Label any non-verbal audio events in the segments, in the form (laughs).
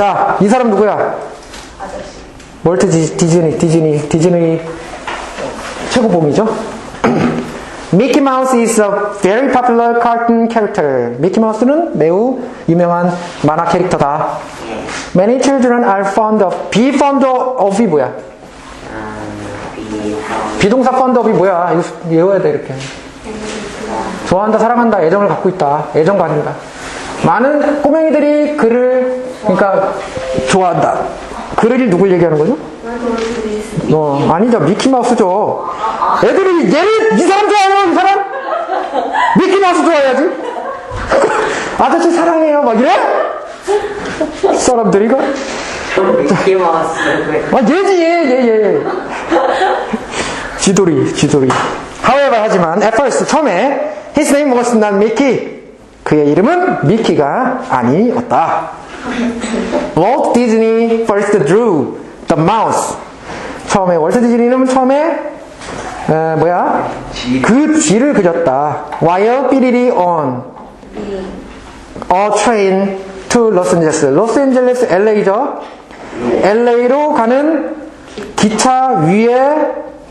자, 이 사람 누구야? 디- 디즈니, 디즈니, 디즈니 최고봉이죠. 미키 마우스 is a very popular cartoon character. 미키 마우스는 매우 유명한 만화 캐릭터다. Many children are fond of, be fond of이 뭐야? 비동사 fond of이 뭐야? 이거 외워야 돼, 이렇게. 좋아한다, 사랑한다, 애정을 갖고 있다. 애정 가진다. 많은 꼬맹이들이 그를, 그러니까, 좋아한다. 그를 누굴 얘기하는 거죠? 어, 아니죠. 미키마우스죠. 애들이 얘를, 이 사람 좋아해요, 이 사람? 미키마우스 좋아해야지. (laughs) 아저씨 사랑해요, 막 이래? 사람들이 이거? 미키마우스 아, 얘지, 얘, 얘, 얘. 지돌이, 지돌이. However, 하지만, at first, 처음에, his name was not Mickey. 그의 이름은 미키가 아니었다. Walt Disney first drew the mouse. 처음에, 월트 디즈니는 처음에, 에, 뭐야? 그 쥐를 그렸다. While 삐리리 on a train to Los Angeles. 로스앤젤레스 LA죠? LA로 가는 기차 위에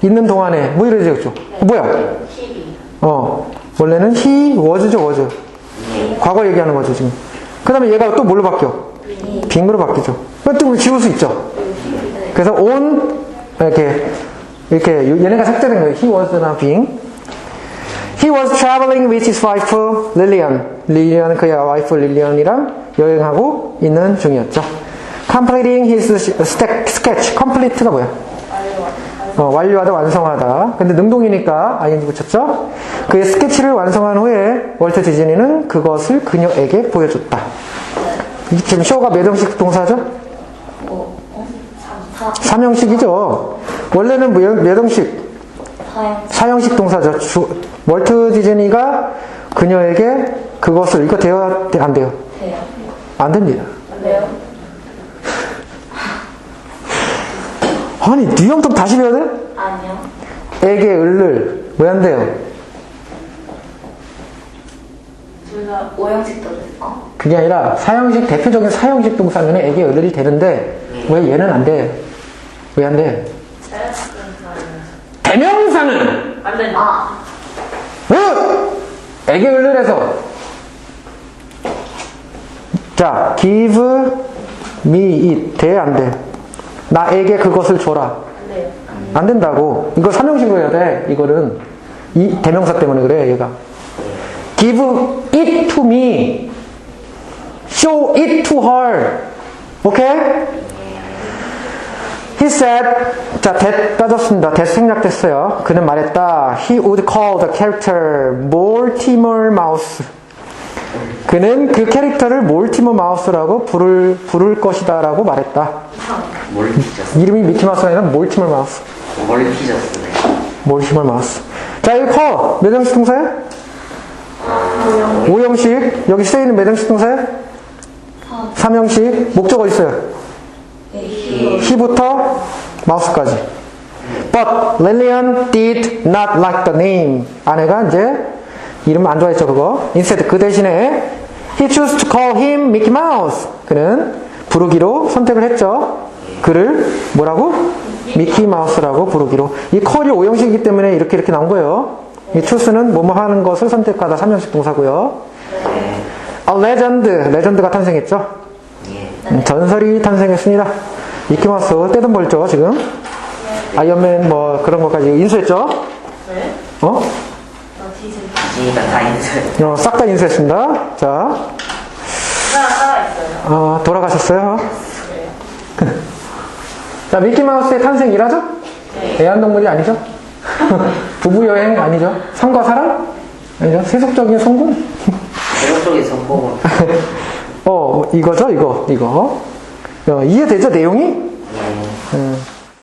있는 동안에 뭐 이러죠? 뭐야? TV. 어 원래는 he was죠 was 과거 얘기하는 거죠 지금 그 다음에 얘가 또 뭘로 바뀌어? 빙으로 바뀌죠 그것도 우리 지울 수 있죠 그래서 on 이렇게 이렇게 얘네가 삭제된 거예요 he was나 빙 He was traveling with his wife Lillian. 릴리언 그의 와이프 릴리언이랑 여행하고 있는 중이었죠. Completing his sketch. Complete가 뭐야? 어, 완료하다, 완성하다. 근데 능동이니까 ing 붙였죠? 그의 스케치를 완성한 후에 월트 디즈니는 그것을 그녀에게 보여줬다. 이 지금 쇼가 몇 형식 동사죠? 뭐, 어? 사, 사, 삼형식이죠. 원래는 뭐몇 형식? 사형. 사형식 동사죠. 주- 월트 디즈니가 그녀에게 그것을 이거 돼요? 안 돼요? 돼요. 안 됩니다. 안 돼요? 아니 좀 다시 배워야 돼? 아니요. 에게 을을 왜안 돼요? 둘다 오형식도 돼. 어? 그게 아니라 사형식 대표적인 사형식 동사면 에게 을을이 되는데 왜 얘는 안 돼? 왜 안 돼? 대명사는 안 된다. 아, 왜? 에게 을을해서 자 give me it 돼 안 돼? 나에게 그것을 줘라. 안 돼요. 안 된다고. 이거 삼형식으로 해야 돼. 이거는 이 대명사 때문에 그래. 얘가. Give it to me. Show it to her. 오케이? He said, 자, that 따졌습니다. that 생략됐어요. 그는 말했다. He would call the character Mortimer Mouse. 그는 그 캐릭터를 몰티머 마우스라고 부를, 부를 것이다 라고 말했다. 뭘 튀졌어? 이름이 미키마우스가 아니라 몰티머 마우스. 뭘 튀졌어? 몰티머 마우스. 자, 여기 커. 몇 형식 동사야? 오형식 여기 쓰여있는 몇 형식 동사야? 삼형식 목적 어디 있어요? he부터 마우스까지. But Lillian did not like the name. 아내가 이제 이름 안 좋아했죠, 그거. Instead, 그 대신에 he chose to call him Mickey Mouse. 그는 부르기로 선택을 했죠. 그를 뭐라고? 미키 마우스라고 부르기로. 이 컬이 오형식이기 때문에 이렇게 이렇게 나온 거예요. 이 choose는 뭐뭐 하는 것을 선택하다 삼형식 동사고요. A legend, 레전드가 탄생했죠. 예. 음, 전설이 탄생했습니다. 미키 마우스 떼돈 벌죠, 지금. 아이언맨 뭐 그런 것까지 인수했죠. 네? 어? 어, 싹 다 인수했습니다. 자, 어, 돌아가셨어요. 자, 미키마우스의 탄생 일하죠? 애완동물이 아니죠? (laughs) 부부여행 아니죠? 삶과 사랑? 아니죠? 세속적인 성공? 쪽에 성공을. (laughs) 어, 이거죠, 이거, 이거. 어, 이해되죠, 내용이? 예. 음,